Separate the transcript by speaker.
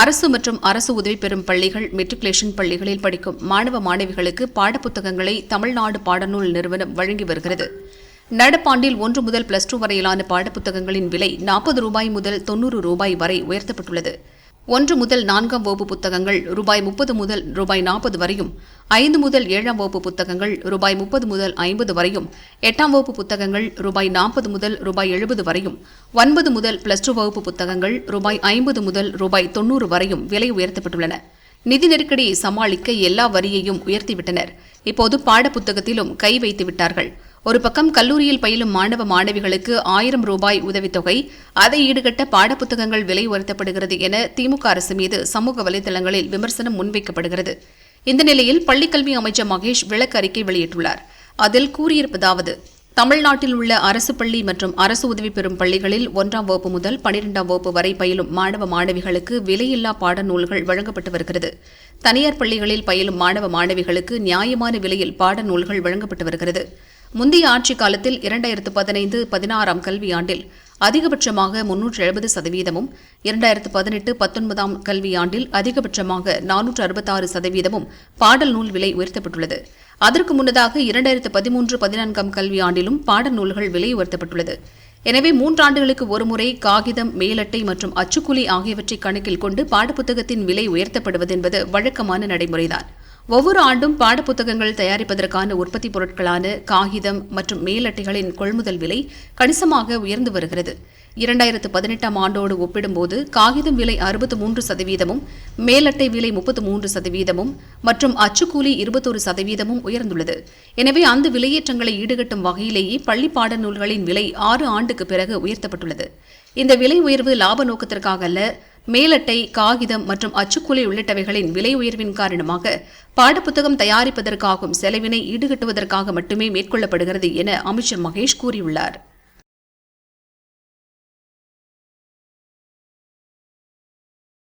Speaker 1: அரசு மற்றும் அரசு உதவி பெறும் பள்ளிகள் மெட்ரிகுலேஷன் பள்ளிகளில் படிக்கும் மாணவ மாணவிகளுக்கு பாடப்புத்தகங்களை தமிழ்நாடு பாடநூல் நிறுவனம் வழங்கி வருகிறது. நடப்பாண்டில் ஒன்று முதல் பிளஸ் டூ வரையிலான பாடப்புத்தகங்களின் விலை நாற்பது ரூபாய் முதல் தொன்னூறு ரூபாய் வரை உயர்த்தப்பட்டுள்ளது. ஒன்று முதல் நான்காம் வகுப்பு புத்தகங்கள் ரூபாய் முப்பது முதல் ரூபாய் நாற்பது வரையும் ஐந்து முதல் ஏழாம் வகுப்பு புத்தகங்கள் ரூபாய் முப்பது முதல் ஐம்பது வரையும் எட்டாம் வகுப்பு புத்தகங்கள் ரூபாய் நாற்பது முதல் ரூபாய் எழுபது வரையும் ஒன்பது முதல் பிளஸ் டூ வகுப்பு புத்தகங்கள் ரூபாய் ஐம்பது முதல் ரூபாய் தொன்னூறு வரையும் விலை உயர்த்தப்பட்டுள்ளன. நிதி நெருக்கடியை சமாளிக்க எல்லா வரியையும் உயர்த்திவிட்டனர். இப்போது பாடப்புத்தகத்திலும் கை வைத்து விட்டார்கள் ஒரு பக்கம் கல்லூரியில் பயிலும் மாணவ மாணவிகளுக்கு ஆயிரம் ரூபாய் உதவித்தொகை அதை ஈடுகட்ட பாடப்புத்தகங்கள் விலை உயர்த்தப்படுகிறது என திமுக அரசு மீது சமூக வலைதளங்களில் விமர்சனம் முன்வைக்கப்படுகிறது. இந்த நிலையில் பள்ளிக்கல்வி அமைச்சர் மகேஷ் விளக்க அறிக்கை வெளியிட்டுள்ளார். அதில் கூறியிருப்பதாவது தமிழ்நாட்டில் உள்ள அரசு பள்ளி மற்றும் அரசு உதவி பெறும் பள்ளிகளில் ஒன்றாம் வகுப்பு முதல் பனிரெண்டாம் வகுப்பு வரை பயிலும் மாணவ மாணவிகளுக்கு விலையில்லா பாடநூல்கள் வழங்கப்பட்டு வருகிறது. தனியார் பள்ளிகளில் பயிலும் மாணவ மாணவிகளுக்கு நியாயமான விலையில் பாடநூல்கள் வழங்கப்பட்டு வருகிறது. முந்தைய ஆட்சி காலத்தில் இரண்டாயிரத்து பதினைந்து பதினாறாம் கல்வியாண்டில் அதிகபட்சமாக முன்னூற்று எழுபது சதவீதமும் இரண்டாயிரத்து பதினெட்டு பத்தொன்பதாம் கல்வியாண்டில் அதிகபட்சமாக நானூற்று அறுபத்தாறு சதவீதமும் பாடல் நூல் விலை உயர்த்தப்பட்டுள்ளது. அதற்கு முன்னதாக இரண்டாயிரத்து பதிமூன்று பதினான்காம் கல்வியாண்டிலும் பாடநூல்கள் விலை உயர்த்தப்பட்டுள்ளது. எனவே மூன்றாண்டுகளுக்கு ஒருமுறை காகிதம் மேலட்டை மற்றும் அச்சுக்கூலி ஆகியவற்றை கணக்கில் கொண்டு பாடப்புத்தகத்தின் விலை உயர்த்தப்படுவது என்பது வழக்கமான நடைமுறைதான். ஒவ்வொரு ஆண்டும் பாடப்புத்தகங்கள் தயாரிப்பதற்கான உற்பத்தி பொருட்களான காகிதம் மற்றும் மேலட்டைகளின் கொள்முதல் விலை கணிசமாக உயர்ந்து வருகிறது. இரண்டாயிரத்து பதினெட்டாம் ஆண்டோடு ஒப்பிடும்போது காகிதம் விலை அறுபத்து மூன்று சதவீதமும் மேலட்டை விலை முப்பத்து மூன்று சதவீதமும் மற்றும் அச்சுக்கூலி இருபத்தொரு சதவீதமும் உயர்ந்துள்ளது. எனவே அந்த விலையேற்றங்களை ஈடுகட்டும் வகையிலேயே பள்ளி பாட நூல்களின் விலை ஆறு ஆண்டுக்கு பிறகு உயர்த்தப்பட்டுள்ளது. இந்த விலை உயர்வு லாப நோக்கத்திற்காக அல்ல மேலட்டை காகிதம் மற்றும் அச்சுக்கூலி உள்ளிட்டவைகளின் விலை உயர்வின் காரணமாக பாடப்புத்தகம் தயாரிப்பதற்காகும் செலவினை ஈடுகட்டுவதற்காக மட்டுமே மேற்கொள்ளப்படுகிறது என அமைச்சர் மகேஷ் கூறியுள்ளார்.